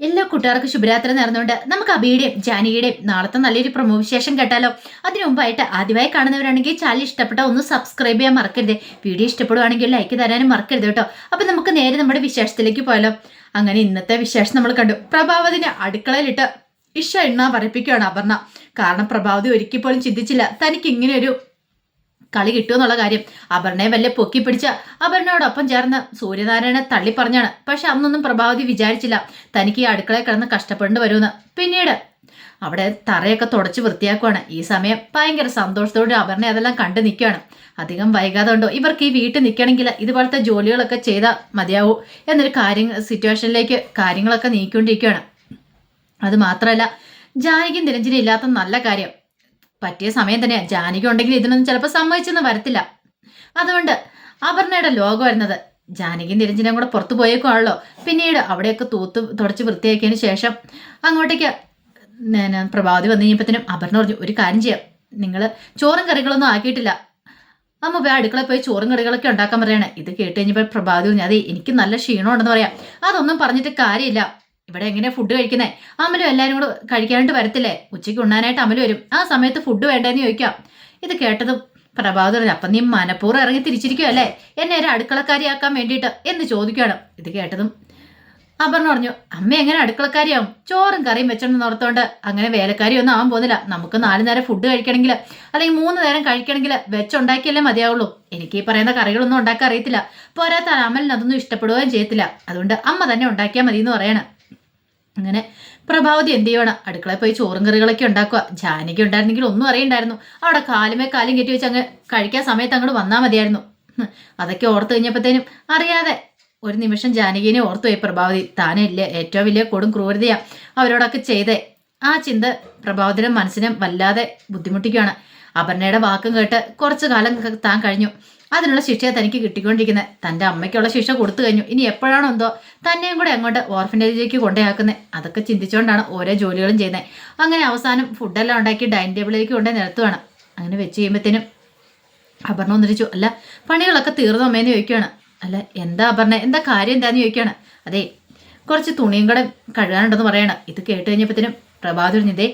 എല്ലാ കൂട്ടുകാർക്കും ശുഭരാത്രി നേർന്നുകൊണ്ട് നമുക്ക് അബിയുടെയും ജാനിയുടെയും നാളത്തെ നല്ലൊരു പ്രമോ വിശേഷം കേട്ടാലോ? അതിനു മുമ്പായിട്ട് ആദ്യമായി കാണുന്നവരാണെങ്കിൽ ചാനൽ ഇഷ്ടപ്പെട്ട ഒന്ന് സബ്സ്ക്രൈബ് ചെയ്യാൻ മറക്കരുത്. വീഡിയോ ഇഷ്ടപ്പെടുവാണെങ്കിൽ ലൈക്ക് തരാനും മറക്കരുത് കേട്ടോ. അപ്പൊ നമുക്ക് നേരെ നമ്മുടെ വിശേഷത്തിലേക്ക് പോയാലോ? അങ്ങനെ ഇന്നത്തെ വിശേഷം നമ്മൾ കണ്ടു. പ്രഭാവതിനെ അടുക്കളയിലിട്ട് ഇഷ എണ്ണ പറയിപ്പിക്കുകയാണ് അപർണ. കാരണം പ്രഭാവതി ഒരിക്കൽ പോലും ചിന്തിച്ചില്ല. തനിക്ക് ഇങ്ങനെ ഒരു കളി കിട്ടുമെന്നുള്ള കാര്യം. അപർണയെ വല്ല പൊക്കി പിടിച്ച അപർണയോടൊപ്പം ചേർന്ന് സൂര്യനാരായണനെ തള്ളി പറഞ്ഞാണ്. പക്ഷെ അന്നൊന്നും പ്രഭാവതി വിചാരിച്ചില്ല തനിക്ക് ഈ അടുക്കളയിൽ കിടന്ന് കഷ്ടപ്പെടേണ്ടി വരുമെന്ന്. പിന്നീട് അവിടെ തറയൊക്കെ തുടച്ച് വൃത്തിയാക്കുവാണ്. ഈ സമയം ഭയങ്കര സന്തോഷത്തോടെ അപർണ അതെല്ലാം കണ്ടു നിൽക്കുകയാണ്. അധികം വൈകാതെ ഉണ്ടോ ഇവർക്ക് ഈ വീട്ടിൽ നിൽക്കണമെങ്കിൽ ഇതുപോലത്തെ ജോലികളൊക്കെ ചെയ്താൽ മതിയാവൂ എന്നൊരു കാര്യ സിറ്റുവേഷനിലേക്ക് കാര്യങ്ങളൊക്കെ നീക്കിക്കൊണ്ടിരിക്കുകയാണ്. അത് മാത്രമല്ല ജാനകിയും നിരഞ്ജനും ഇല്ലാത്ത നല്ല കാര്യം. പറ്റിയ സമയം തന്നെയാ ജാനകി ഉണ്ടെങ്കിൽ ഇതിനൊന്നും ചിലപ്പോൾ സമ്മതിച്ചെന്ന് വരത്തില്ല. അതുകൊണ്ട് അപർണയുടെ ലോകം വരുന്നത് ജാനകി നിരഞ്ജനം കൂടെ പുറത്തു പോയേക്കുവാണല്ലോ. പിന്നീട് അവിടെയൊക്കെ തൂത്ത് തുടച്ച് വൃത്തിയാക്കിയതിന് ശേഷം അങ്ങോട്ടേക്ക് പ്രഭാതി വന്നു കഴിഞ്ഞപ്പോഴത്തേനും അപർണ പറഞ്ഞു ഒരു കാര്യം ചെയ്യാം. നിങ്ങൾ ചോറും കറികളൊന്നും ആക്കിയിട്ടില്ല. അമ്മ പോയി അടുക്കളയിൽ പോയി ചോറും കറികളൊക്കെ ഉണ്ടാക്കാൻ പറയണേ. ഇത് കേട്ട് കഴിഞ്ഞപ്പോൾ പ്രഭാതി പറഞ്ഞു അതെ എനിക്ക് നല്ല ക്ഷീണമുണ്ടെന്ന് പറയാം. അതൊന്നും പറഞ്ഞിട്ട് കാര്യമില്ല. ഇവിടെ എങ്ങനെ ഫുഡ് കഴിക്കുന്നേ? അമലും എല്ലാവരും കൂടെ കഴിക്കാനായിട്ട് വരത്തില്ലേ? ഉച്ചയ്ക്ക് ഉണ്ണാനായിട്ട് അമൽ വരും. ആ സമയത്ത് ഫുഡ് വേണ്ടേന്ന് ചോദിക്കാം. ഇത് കേട്ടതും പ്രഭാത് പറഞ്ഞു അപ്പം നീ മനഃപൂർവം ഇറങ്ങി തിരിച്ചിരിക്കുമല്ലേ എന്നെ ഒരു അടുക്കളക്കാരിയാക്കാൻ വേണ്ടിയിട്ട് എന്ന് ചോദിക്കുകയാണ്. ഇത് കേട്ടതും അപർണ പറഞ്ഞു അമ്മ എങ്ങനെ അടുക്കളക്കാരിയാവും? ചോറും കറിയും വെച്ചോണ്ട് ഓർത്തോണ്ട് അങ്ങനെ വേലക്കാരി ഒന്നും ആവാൻ പോകുന്നില്ല. നമുക്ക് നാല് നേരം ഫുഡ് കഴിക്കണമെങ്കിൽ അല്ലെങ്കിൽ മൂന്ന് നേരം കഴിക്കണമെങ്കിൽ വെച്ചുണ്ടാക്കിയല്ലേ മതിയാവുള്ളൂ. എനിക്ക് ഈ പറയുന്ന കറികളൊന്നും ഉണ്ടാക്കാൻ അറിയത്തില്ല. പോരാത്ത അമലിന് അതൊന്നും ഇഷ്ടപ്പെടുകയും ചെയ്യത്തില്ല. അതുകൊണ്ട് അമ്മ തന്നെ ഉണ്ടാക്കിയാൽ മതി എന്ന് പറയണം. അങ്ങനെ പ്രഭാവതി എന്ത് ചെയ്യണം അടുക്കളയിൽ പോയി ചോറും കറികളൊക്കെ ഉണ്ടാക്കുക. ജാനകി ഉണ്ടായിരുന്നെങ്കിൽ ഒന്നും അറിയണ്ടായിരുന്നു. അവിടെ കാലുമേ കാലും കെട്ടി വെച്ച് അങ്ങ് കഴിക്കാൻ സമയത്ത് അങ്ങോട്ട് വന്നാൽ മതിയായിരുന്നു. അതൊക്കെ ഓർത്ത് കഴിഞ്ഞപ്പോഴത്തേനും അറിയാതെ ഒരു നിമിഷം ജാനകിനെ ഓർത്തു പോയി പ്രഭാവതി. താനല്ലേ ഏറ്റവും വലിയ കൊടും ക്രൂരതയാ അവരോടൊക്കെ ചെയ്തേ. ആ ചിന്ത പ്രഭാവതിയുടെ മനസ്സിനെ വല്ലാതെ ബുദ്ധിമുട്ടിക്കുകയാണ് അപർണയുടെ വാക്കും കേട്ട് കുറച്ചു കാലം താൻ കഴിഞ്ഞു. അതിനുള്ള ശിക്ഷയാണ് തനിക്ക് കിട്ടിക്കൊണ്ടിരിക്കുന്നത്. തന്റെ അമ്മയ്ക്കുള്ള ശിക്ഷ കൊടുത്തു കഴിഞ്ഞു. ഇനി എപ്പോഴാണോ എന്തോ തന്നെയും കൂടെ അങ്ങോട്ട് ഓർഫനേജിലേക്ക് കൊണ്ടുപോയാക്കുന്നത്. അതൊക്കെ ചിന്തിച്ചുകൊണ്ടാണ് ഓരോ ജോലികളും ചെയ്യുന്നത്. അങ്ങനെ അവസാനം ഫുഡെല്ലാം ഉണ്ടാക്കി ഡൈനിങ് ടേബിളിലേക്ക് കൊണ്ടുപോയി നിരത്തുവാണ് അങ്ങനെ വെച്ച് കഴിയുമ്പോഴത്തേനും അപർണ ഒന്നിരിച്ചു അല്ല പണികളൊക്കെ തീർന്നു അമ്മേന്ന് ചോദിക്കുകയാണ്. അല്ല എന്താ അപർണ? എന്താ കാര്യം? എന്താന്ന് ചോദിക്കുകയാണ്. അതെ കുറച്ച് തുണിയും കൂടെ കഴുകാനുണ്ടെന്ന് പറയണം. ഇത് കേട്ട് കഴിഞ്ഞപ്പോഴത്തേനും പ്രഭാത് പറഞ്ഞതേ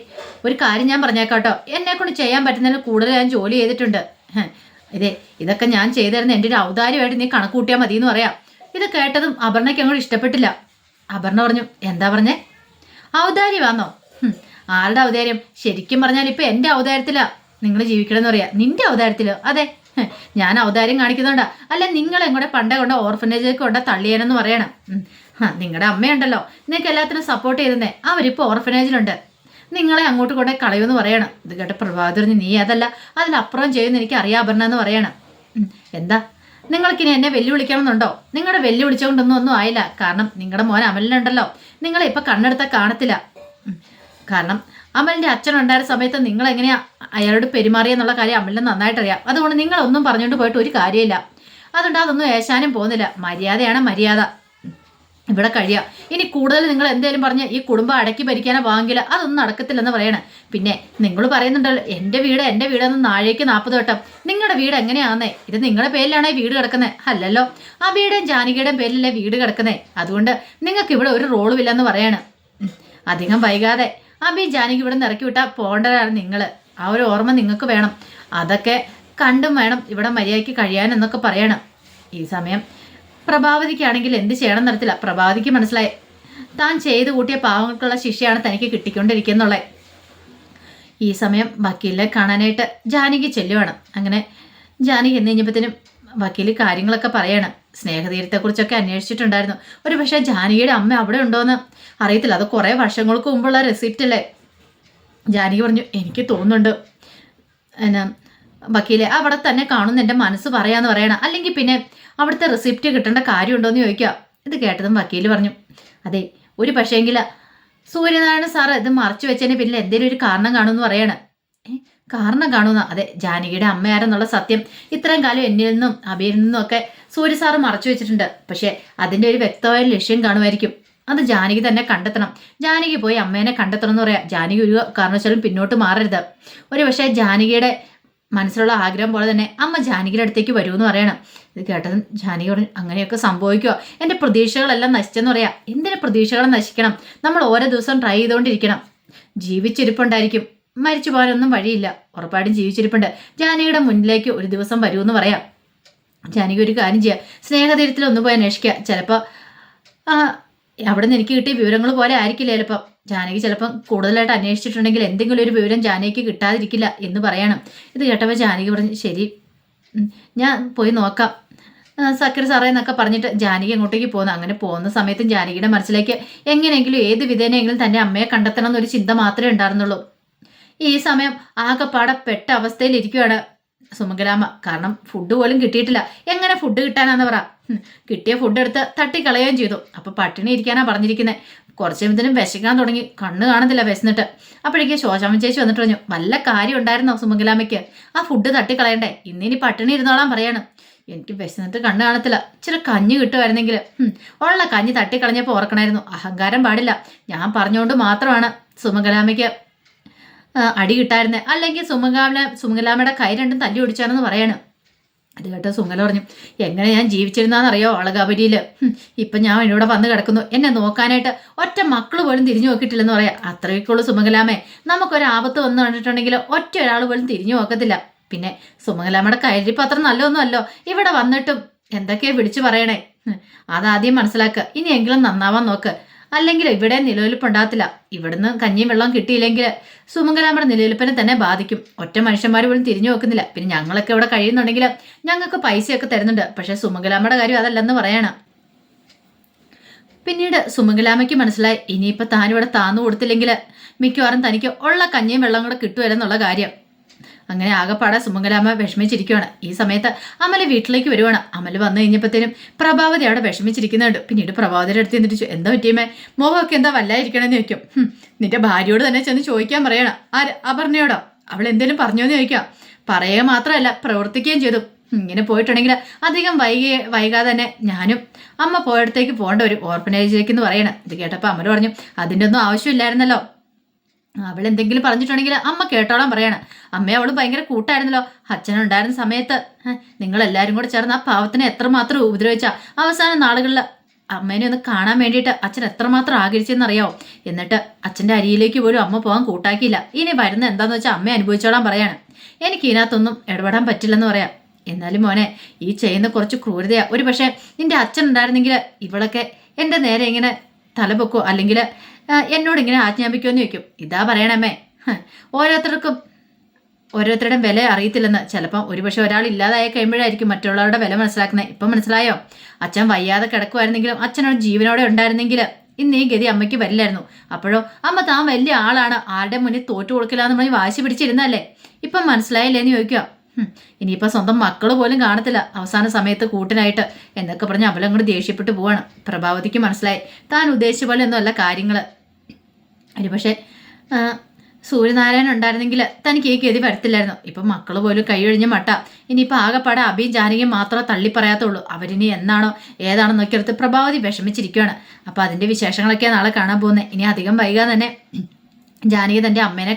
ഒരു കാര്യം ഞാൻ പറഞ്ഞേക്കാട്ടോ എന്നെ കൊണ്ട് ചെയ്യാൻ പറ്റുന്നതിൽ കൂടുതൽ ഞാൻ ജോലി ചെയ്തിട്ടുണ്ട്. ഇതേ ഇതൊക്കെ ഞാൻ ചെയ്തിരുന്ന എന്റെ ഒരു ഔദാര്യമായിട്ട് നീ കണക്ക് കൂട്ടിയാൽ മതി എന്ന് പറയാം. ഇത് കേട്ടതും അപർണയ്ക്ക് അങ്ങോട്ട് ഇഷ്ടപ്പെട്ടില്ല. അപർണ പറഞ്ഞു എന്താ പറഞ്ഞേ? ഔദാര്യമാണോ ആരുടെ ഔദാര്യം? ശരിക്കും പറഞ്ഞാൽ ഇപ്പം എന്റെ ഔദാര്യത്തിലാ. നിങ്ങൾ ജീവിക്കണമെന്ന് പറയാ. നിന്റെ ഔദാര്യത്തിലോ? അതെ. ഞാൻ ഔദാര്യം കാണിക്കുന്നുണ്ടാ. അല്ല നിങ്ങൾ എങ്ങോട്ട് പണ്ടേ കൊണ്ട് ഓർഫനേജിലേക്ക് കൊണ്ട് തള്ളിയേനെന്ന് പറയണം. നിങ്ങളുടെ അമ്മയുണ്ടല്ലോ. നിങ്ങൾക്ക് എല്ലാത്തിനും സപ്പോർട്ട് ചെയ്തേ അവരിപ്പോൾ ഓർഫനേജിലുണ്ട്. നിങ്ങളെ അങ്ങോട്ട് കൊണ്ടേ കളയുമെന്ന് പറയണം. ഇത് കേട്ട പ്രഭാതറിഞ്ഞ് നീ അതല്ല അതിലപ്പുറം ചെയ്യുന്ന എനിക്ക് അറിയാഭരണ എന്ന് പറയണം. എന്താ? നിങ്ങൾക്കിനി എന്നെ വെല്ലുവിളിക്കണമെന്നുണ്ടോ? നിങ്ങളുടെ വെല്ലുവിളിച്ചുകൊണ്ടൊന്നും ഒന്നും ആയില്ല. കാരണം നിങ്ങളുടെ മോൻ അമലിനുണ്ടല്ലോ. നിങ്ങളെ ഇപ്പം കണ്ണെടുത്ത കാണത്തില്ല. കാരണം അമലിന്റെ അച്ഛൻ ഉണ്ടായിരുന്ന സമയത്ത് നിങ്ങൾ എങ്ങനെയാ അയാളോട് പെരുമാറിയെന്നുള്ള കാര്യം അമലിന് നന്നായിട്ട് അറിയാം അതുകൊണ്ട് നിങ്ങളൊന്നും പറഞ്ഞുകൊണ്ട് പോയിട്ട് ഒരു കാര്യമില്ല. അതുകൊണ്ട് അതൊന്നും ഏശാനും പോകുന്നില്ല. മര്യാദയാണ് മര്യാദ. ഇവിടെ കഴിയാം. ഇനി കൂടുതൽ നിങ്ങൾ എന്തേലും പറഞ്ഞ് ഈ കുടുംബം അടക്കി ഭരിക്കാനോ വാങ്ങില്ല അതൊന്നും നടക്കത്തില്ലെന്ന് പറയണേ. പിന്നെ നിങ്ങൾ പറയുന്നുണ്ടല്ലോ എന്റെ വീട് എന്റെ വീടെന്ന് നാഴേക്ക് നാൽപ്പത് വട്ടം. നിങ്ങളുടെ വീട് എങ്ങനെയാണെന്നേ ഇത് നിങ്ങളുടെ പേരിലാണേ വീട് കിടക്കുന്നത് അല്ലല്ലോ. ആ വീടും ജാനകിയുടെയും പേരിലല്ലേ വീട് കിടക്കുന്നേ? അതുകൊണ്ട് നിങ്ങൾക്ക് ഇവിടെ ഒരു റോളും ഇല്ലെന്ന് പറയാണ്. അധികം വൈകാതെ. അബി ജാനകി ഇവിടെ നിന്ന് ഇറക്കി വിട്ടാൽ പോകേണ്ടതാണ് നിങ്ങൾ ആ ഒരു ഓർമ്മ നിങ്ങൾക്ക് വേണം. അതൊക്കെ കണ്ടും വേണം ഇവിടെ മര്യാദയ്ക്ക് കഴിയാനെന്നൊക്കെ പറയണം. ഈ സമയം പ്രഭാവതിക്കാണെങ്കിൽ എന്ത് ചെയ്യണം നടത്തില്ല പ്രഭാവതിക്ക് മനസ്സിലായി. താൻ ചെയ്തു കൂട്ടിയ പാവങ്ങൾക്കുള്ള ശിക്ഷയാണ് തനിക്ക് കിട്ടിക്കൊണ്ടിരിക്കുന്നുള്ളത് ഈ സമയം വക്കീലിനെ കാണാനായിട്ട് ജാനകി ചെല്ലുവാണ്. അങ്ങനെ ജാനകി എന്ന് കഴിഞ്ഞപ്പോഴത്തേനും വക്കീൽ കാര്യങ്ങളൊക്കെ പറയാണ്. സ്നേഹതീരത്തെക്കുറിച്ചൊക്കെ അന്വേഷിച്ചിട്ടുണ്ടായിരുന്നു. ഒരു പക്ഷേ ജാനകിയുടെ അമ്മ അവിടെ ഉണ്ടോയെന്ന് അറിയത്തില്ല. അത് കുറേ വർഷങ്ങൾക്ക് മുമ്പുള്ള റെസിപ്റ്റ് അല്ലേ? ജാനകി പറഞ്ഞു എനിക്ക് തോന്നുന്നുണ്ട്. എന്നാ വക്കീലെ അവിടെ തന്നെ കാണുന്ന എന്റെ മനസ്സ് പറയാന്ന് പറയണം അല്ലെങ്കിൽ പിന്നെ അവിടുത്തെ റെസിപ്റ്റ് കിട്ടേണ്ട കാര്യമുണ്ടോയെന്ന് ചോദിക്കുക. ഇത് കേട്ടതും വക്കീൽ പറഞ്ഞു അതെ ഒരു പക്ഷേങ്കിൽ സൂര്യനാരായണ സാറ് ഇത് മറച്ചു വെച്ചതിന് പിന്നിൽ എന്തെങ്കിലും ഒരു കാരണം കാണുമെന്ന് പറയാണ്. കാരണം കാണുന്ന അതെ ജാനകിയുടെ അമ്മയാരെന്നുള്ള സത്യം. ഇത്രയും കാലം എന്നിൽ നിന്നും അബിയിൽ നിന്നും ഒക്കെ സൂര്യ സാറ് മറച്ചു വെച്ചിട്ടുണ്ട്. പക്ഷേ അതിന്റെ ഒരു വ്യക്തമായ ലക്ഷ്യം കാണുമായിരിക്കും. അത് ജാനകി തന്നെ കണ്ടെത്തണം. ജാനകി പോയി അമ്മേനെ കണ്ടെത്തണം എന്ന് പറയാം. ജാനകി ഒരു കാരണവശാലും പിന്നോട്ട് മാറരുത്. ഒരു പക്ഷേ ജാനകിയുടെ മനസ്സിലുള്ള ആഗ്രഹം പോലെ തന്നെ അമ്മ ജാനകിയുടെ അടുത്തേക്ക് വരുമെന്ന് പറയണം. ഇത് കേട്ടത് ജാനകി പറഞ്ഞു അങ്ങനെയൊക്കെ സംഭവിക്കുക. എന്റെ പ്രതീക്ഷകളെല്ലാം നശിച്ചെന്ന് പറയാം. എന്തിനെ പ്രതീക്ഷകൾ നശിക്കണം? നമ്മൾ ഓരോ ദിവസം ട്രൈ ചെയ്തുകൊണ്ടിരിക്കണം. ജീവിച്ചിരിപ്പുണ്ടായിരിക്കും. മരിച്ചു പോകാനൊന്നും വഴിയില്ല. ഉറപ്പായിട്ടും ജീവിച്ചിരിപ്പുണ്ട്. ജാനകിയുടെ മുന്നിലേക്ക് ഒരു ദിവസം വരൂ എന്ന് പറയാം. ജാനകി ഒരു കാര്യം ചെയ്യുക സ്നേഹതീരത്തിൽ ഒന്ന് പോയി അന്വേഷിക്കുക. ചിലപ്പോൾ അവിടെ നിന്ന് എനിക്ക് കിട്ടിയ വിവരങ്ങൾ പോലെ ആയിരിക്കില്ല ചിലപ്പം? ജാനകി ചിലപ്പം കൂടുതലായിട്ട് അന്വേഷിച്ചിട്ടുണ്ടെങ്കിൽ എന്തെങ്കിലും ഒരു വിവരം ജാനകിക്ക് കിട്ടാതിരിക്കില്ല എന്ന് പറയണം. ഇത് കേട്ടപ്പോൾ ജാനകി പറഞ്ഞു ശരി ഞാൻ പോയി നോക്കാം. സക്കർ സാറേ എന്നൊക്കെ പറഞ്ഞിട്ട് ജാനകി അങ്ങോട്ടേക്ക് പോകുന്നു അങ്ങനെ പോകുന്ന സമയത്തും ജാനകിയുടെ മനസ്സിലേക്ക് എങ്ങനെയെങ്കിലും ഏത് വിധേനെങ്കിലും തന്റെ അമ്മയെ കണ്ടെത്തണം എന്നൊരു ചിന്ത മാത്രമേ ഉണ്ടായിരുന്നുള്ളൂ. ഈ സമയം ആകെപ്പാടെ പെട്ട അവസ്ഥയിലിരിക്കുകയാണ് സുമംഗലാമ്മ കാരണം ഫുഡ് പോലും കിട്ടിയിട്ടില്ല. എങ്ങനെ ഫുഡ് കിട്ടാനാന്ന് പറ. കിട്ടിയ ഫുഡ് എടുത്ത് തട്ടിക്കളയുകയും ചെയ്തു. അപ്പൊ പട്ടിണി ഇരിക്കാനാ പറഞ്ഞിരിക്കുന്നത് കുറച്ച് കഴിയുമ്പത്തിനും വിശക്കാൻ തുടങ്ങി. കണ്ണ് കാണത്തില്ല വിശന്നിട്ട്. അപ്പോഴേക്കും ശോശാമ ചേച്ചി വന്നിട്ട് പറഞ്ഞു നല്ല കാര്യം ഉണ്ടായിരുന്നോ സുമഗ്രാമയ്ക്ക് ആ ഫുഡ് തട്ടിക്കളയണ്ടേ. ഇന്നിനി പട്ടിണി ഇരുന്നോളാൻ പറയാണ്. എനിക്ക് വിശന്നിട്ട് കണ്ണ് കാണത്തില്ല. ഇച്ചിരി കഞ്ഞി കിട്ടുമായിരുന്നെങ്കിൽ. ഉള്ള കഞ്ഞി തട്ടിക്കളഞ്ഞപ്പോൾ ഓർക്കണമായിരുന്നു അഹങ്കാരം പാടില്ല. ഞാൻ പറഞ്ഞുകൊണ്ട് മാത്രമാണ് സുമംഗലാമ്മയ്ക്ക് ആ, അടി കിട്ടായിരുന്നേ. അല്ലെങ്കിൽ സുമംഗാമ സുമംഗലാമയുടെ കൈ രണ്ടും തല്ലി ഓടിച്ചാണെന്ന് പറയാണ്. അത് കേട്ടോ സുമംഗല പറഞ്ഞു എങ്ങനെ ഞാൻ ജീവിച്ചിരുന്നാന്നറിയോ അളകാപരിയിൽ ഇപ്പം ഞാൻ ഇവിടെ വന്ന് കിടക്കുന്നു. എന്നെ നോക്കാനായിട്ട് ഒറ്റ മക്കൾ പോലും തിരിഞ്ഞു നോക്കിയിട്ടില്ലെന്ന് പറയാം. അത്രയൊക്കെയുള്ളൂ സുമംഗലാമേ. നമുക്കൊരാപത്ത് വന്നു കണ്ടിട്ടുണ്ടെങ്കിൽ ഒറ്റ ഒരാൾ പോലും തിരിഞ്ഞു നോക്കത്തില്ല. പിന്നെ സുമംഗലാമ്മയുടെ കയ്യിരിപ്പ് അത്ര നല്ലതൊന്നും അല്ലോ ഇവിടെ വന്നിട്ടും എന്തൊക്കെയാ വിളിച്ചു പറയണേ. അതാദ്യം മനസ്സിലാക്കുക ഇനിയെങ്കിലും നന്നാവാൻ നോക്ക്. അല്ലെങ്കിൽ ഇവിടെ നിലവിലിപ്പ് ഉണ്ടാകത്തില്ല ഇവിടുന്ന് കഞ്ഞിയും വെള്ളം കിട്ടിയില്ലെങ്കിൽ സുമംഗലാമ്മയുടെ നിലനിൽപ്പിനെ തന്നെ ബാധിക്കും. ഒറ്റ മനുഷ്യന്മാർ പോലും തിരിഞ്ഞു നോക്കുന്നില്ല. പിന്നെ ഞങ്ങളൊക്കെ ഇവിടെ കഴിയുന്നുണ്ടെങ്കിൽ ഞങ്ങൾക്ക് പൈസയൊക്കെ തരുന്നുണ്ട്. പക്ഷേ സുമംഗലാമ്മയുടെ കാര്യം അതല്ലെന്ന് പറയണം. പിന്നീട് സുമംഗലാമ്മയ്ക്ക് മനസ്സിലായി ഇനിയിപ്പോൾ താനിവിടെ താന്നു കൊടുത്തില്ലെങ്കിൽ മിക്കവാറും തനിക്ക് ഉള്ള കഞ്ഞിയും വെള്ളം കൂടെ കിട്ടുമല്ലെന്നുള്ള കാര്യം. അങ്ങനെ ആകപ്പാടെ സുമംഗലാമ്മ വിഷമിച്ചിരിക്കുകയാണ് ഈ സമയത്ത് അമൽ വീട്ടിലേക്ക് വരുവാണ്. അമൽ വന്നു കഴിഞ്ഞപ്പോഴത്തേനും പ്രഭാവതി അവിടെ വിഷമിച്ചിരിക്കുന്നുണ്ട്. പിന്നീട് പ്രഭാവതിയുടെ അടുത്ത് എന്നിട്ട് എന്താ പറ്റിയമേ മോഹമൊക്കെ എന്താ വല്ലായിരിക്കണമെന്ന് ചോദിക്കും. നിന്റെ ഭാര്യയോട് തന്നെ ചെന്ന് ചോദിക്കാൻ പറയണം. ആര്? അപർണയോടോ? അവൾ എന്തേലും പറഞ്ഞോന്ന് ചോദിക്കാം. പറയുക മാത്രമല്ല പ്രവർത്തിക്കുകയും ചെയ്തു. ഇങ്ങനെ പോയിട്ടുണ്ടെങ്കിൽ അധികം വൈകി വൈകാതെ തന്നെ ഞാനും അമ്മ പോയിടത്തേക്ക് പോകേണ്ട ഒരു ഓർഫനേജിലേക്ക് എന്ന് പറയണം. ഇത് കേട്ടപ്പോൾ അമ്മ പറഞ്ഞു അതിന്റെ ഒന്നും ആവശ്യമില്ലായിരുന്നല്ലോ. അവൾ എന്തെങ്കിലും പറഞ്ഞിട്ടുണ്ടെങ്കിൽ അമ്മ കേട്ടോളാൻ പറയണം. അമ്മയെ അവൾ ഭയങ്കര കൂട്ടായിരുന്നല്ലോ. അച്ഛനുണ്ടായിരുന്ന സമയത്ത് നിങ്ങളെല്ലാവരും കൂടെ ചേർന്ന് ആ പാവത്തിനെ എത്രമാത്രം ഉപദ്രവിച്ച അവസാന നാളുകളിൽ അമ്മേനെ ഒന്ന് കാണാൻ വേണ്ടിയിട്ട് അച്ഛൻ എത്രമാത്രം ആഗ്രഹിച്ചെന്നറിയാവോ? എന്നിട്ട് അച്ഛന്റെ അരിയിലേക്ക് പോലും അമ്മ പോകാൻ കൂട്ടാക്കിയില്ല. ഇനി വരുന്ന എന്താന്ന് വെച്ചാൽ അമ്മയെ അനുഭവിച്ചോളാൻ പറയാണ്. എനിക്ക് ഇതിനകത്തൊന്നും ഇടപെടാൻ പറ്റില്ലെന്ന് പറയാം. എന്നാലും മോനെ ഈ ചെയ്യുന്ന കുറച്ച് ക്രൂരതയാ. ഒരു പക്ഷേ നിന്റെ അച്ഛൻ ഉണ്ടായിരുന്നെങ്കിൽ ഇവളൊക്കെ എന്റെ നേരെ ഇങ്ങനെ തലപൊക്കോ അല്ലെങ്കിൽ എന്നോട് ഇങ്ങനെ ആജ്ഞാപിക്കുമെന്ന് ചോദിക്കും. ഇതാ പറയണമേ. ഓരോരുത്തർക്കും ഓരോരുത്തരുടെയും വില അറിയത്തില്ലെന്ന്. ചിലപ്പം ഒരുപക്ഷെ ഒരാൾ ഇല്ലാതായി കഴിയുമ്പോഴായിരിക്കും മറ്റുള്ളവരുടെ വില മനസ്സിലാക്കുന്നത്. ഇപ്പം മനസ്സിലായോ? അച്ഛൻ വയ്യാതെ കിടക്കുമായിരുന്നെങ്കിലും അച്ഛനോട് ജീവനോടെ ഉണ്ടായിരുന്നെങ്കിൽ ഇന്ന് ഈ ഗതി അമ്മയ്ക്ക് വരില്ലായിരുന്നു. അപ്പോഴോ അമ്മ താൻ വലിയ ആളാണ്. ആരുടെ മുന്നിൽ തോറ്റു കൊടുക്കില്ല എന്ന് പറഞ്ഞ് വാശി പിടിച്ചിരുന്നല്ലേ ഇപ്പം മനസ്സിലായില്ലേ എന്ന് ചോദിക്കുക ഇനിയിപ്പോൾ സ്വന്തം മക്കൾ പോലും കാണത്തില്ല. അവസാന സമയത്ത് കൂട്ടിനായിട്ട് എന്നൊക്കെ പറഞ്ഞ് അവളങ്ങോട്ട് ദേഷ്യപ്പെട്ടു പോവാണ്. പ്രഭാവതിക്ക് മനസ്സിലായി. താൻ ഉദ്ദേശിച്ച പോലെ ഒന്നുമല്ല കാര്യങ്ങൾ ഒരു പക്ഷേ സൂര്യനാരായണൻ ഉണ്ടായിരുന്നെങ്കിൽ തനിക്ക് ഈ ഗതി വരത്തില്ലായിരുന്നു. ഇപ്പം മക്കൾ പോലും കൈയൊഴിഞ്ഞ മട്ട. ഇനിയിപ്പോൾ ആകെപ്പാടെ അഭിയും ജാനകിയും മാത്രമേ തള്ളി പറയാത്തുള്ളൂ. അവരിനി എന്നാണോ ഏതാണോ നോക്കിയെടുത്ത് പ്രഭാവതി വിഷമിച്ചിരിക്കുകയാണ് അപ്പോൾ അതിന്റെ വിശേഷങ്ങളൊക്കെയാണ് നാളെ കാണാൻ പോകുന്നത് ഇനി അധികം വൈകാതെ തന്നെ ജാനകി തന്റെ അമ്മേനെ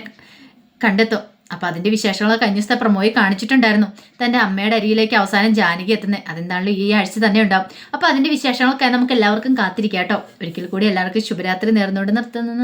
കണ്ടെത്തും. അപ്പോൾ അതിന്റെ വിശേഷങ്ങളൊക്കെ ദിവസത്തെ പ്രമോയി കാണിച്ചിട്ടുണ്ടായിരുന്നു. തന്റെ അമ്മയുടെ അരിയിലേക്ക് അവസാനം ജാനകി എത്തുന്നത് അതെന്താണല്ലോ ഈ ആഴ്ച തന്നെ ഉണ്ടാവും. അപ്പോൾ അതിന്റെ വിശേഷങ്ങളൊക്കെ നമുക്ക് എല്ലാവർക്കും കാത്തിരിക്കാം കേട്ടോ. ഒരിക്കൽ കൂടി എല്ലാവർക്കും ശുഭരാത്രി നേർന്നുകൊണ്ട് നിർത്തുന്നു.